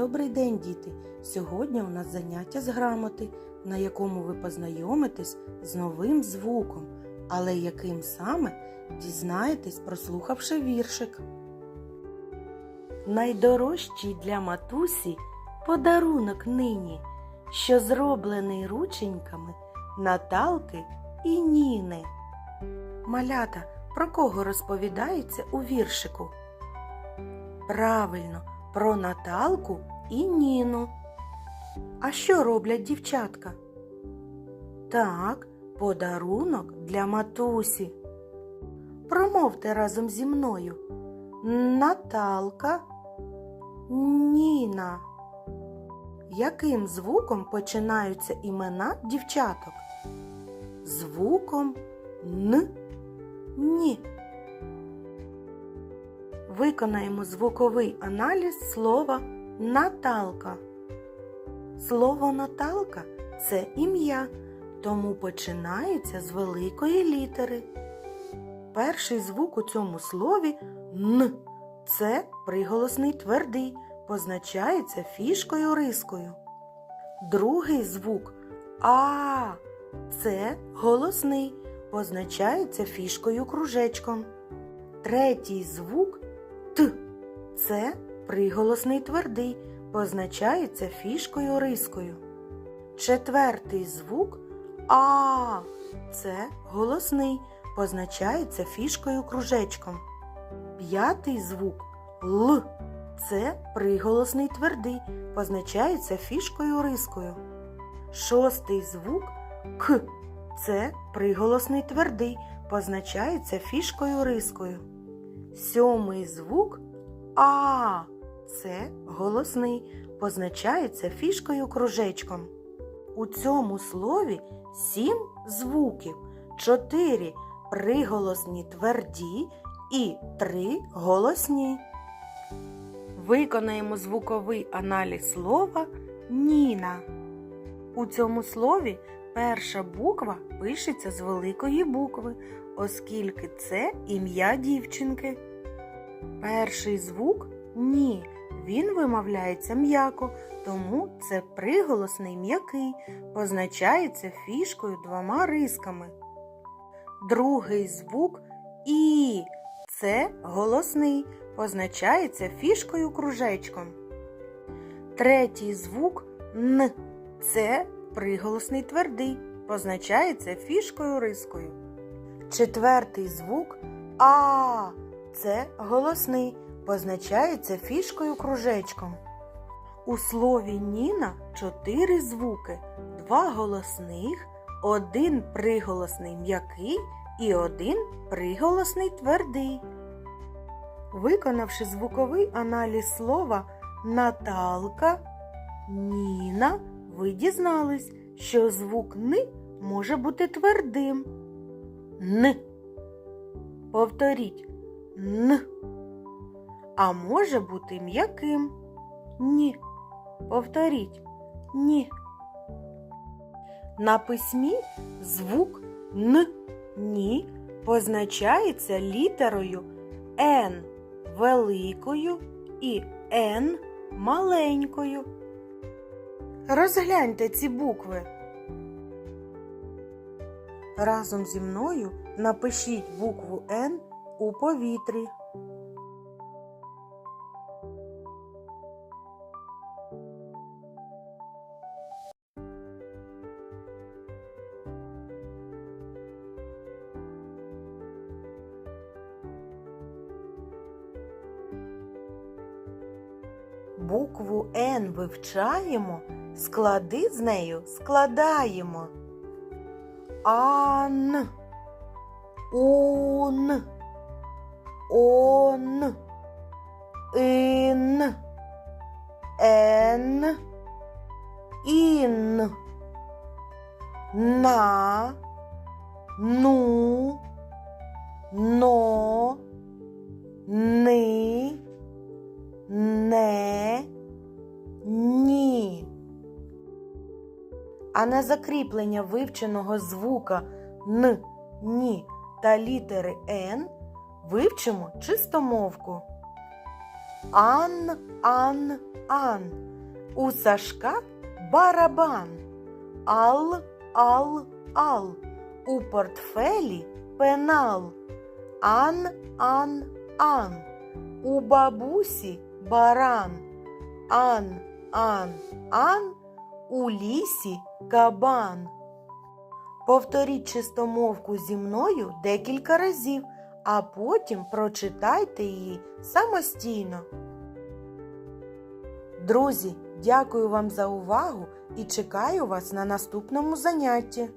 Добрий день, діти! Сьогодні у нас заняття з грамоти, на якому ви познайомитесь з новим звуком, але яким саме дізнаєтесь, прослухавши віршик. Найдорожчий для матусі подарунок нині, що зроблений рученьками Наталки і Ніни. Малята, про кого розповідається у віршику? Правильно, про Наталку і Ніну. А що роблять дівчатка? Так, подарунок для матусі. Промовте разом зі мною. Наталка, Ніна. Яким звуком починаються імена дівчаток? Звуком Н. Ні. Виконаємо звуковий аналіз слова Наталка. Слово Наталка це ім'я, тому починається з великої літери. Перший звук у цьому слові Н. Це приголосний твердий, позначається фішкою рискою. Другий звук А. Це голосний, позначається фішкою кружечком. Третій звук. Це приголосний твердий, позначається фішкою рискою. Четвертий звук А. Це голосний, позначається фішкою кружечком. П'ятий звук Л. Це приголосний твердий, позначається фішкою рискою. Шостий звук К. Це приголосний твердий, позначається фішкою рискою. Сьомий звук А. Це голосний, позначається фішкою кружечком. У цьому слові сім звуків, чотири приголосні тверді і три голосні. Виконаємо звуковий аналіз слова Ніна. У цьому слові перша буква пишеться з великої букви, оскільки це ім'я дівчинки. Перший звук ні. Він вимовляється м'яко, тому це приголосний м'який, позначається фішкою двома рисками. Другий звук І. Це голосний, позначається фішкою кружечком. Третій звук Н. Це приголосний твердий, позначається фішкою рискою. Четвертий звук А. Це голосний, позначається фішкою кружечком. У слові Ніна чотири звуки, два голосних, один приголосний м'який і один приголосний твердий. Виконавши звуковий аналіз слова Наталка, Ніна, ви дізнались, що звук Н може бути твердим. Н. Повторіть Н. А може бути м'яким. Ні. Повторіть ні. На письмі звук Н ні позначається літерою Н великою і Н маленькою. Розгляньте ці букви. Разом зі мною напишіть букву Н у повітрі. Букву Н вивчаємо, склади з нею складаємо. Ан, ун, он, ин, ен, ін, на, ну, но, ни, не, ні. А на закріплення вивченого звука Н, Ні та літери Н вивчимо чистомовку. Ан, ан, ан. У Сашка барабан. Ал, ал, ал. У портфелі пенал. Ан, ан, ан. У бабусі баран. Ан, ан, ан. У лісі кабан. Повторіть чистомовку зі мною декілька разів, а потім прочитайте її самостійно. Друзі, дякую вам за увагу і чекаю вас на наступному занятті.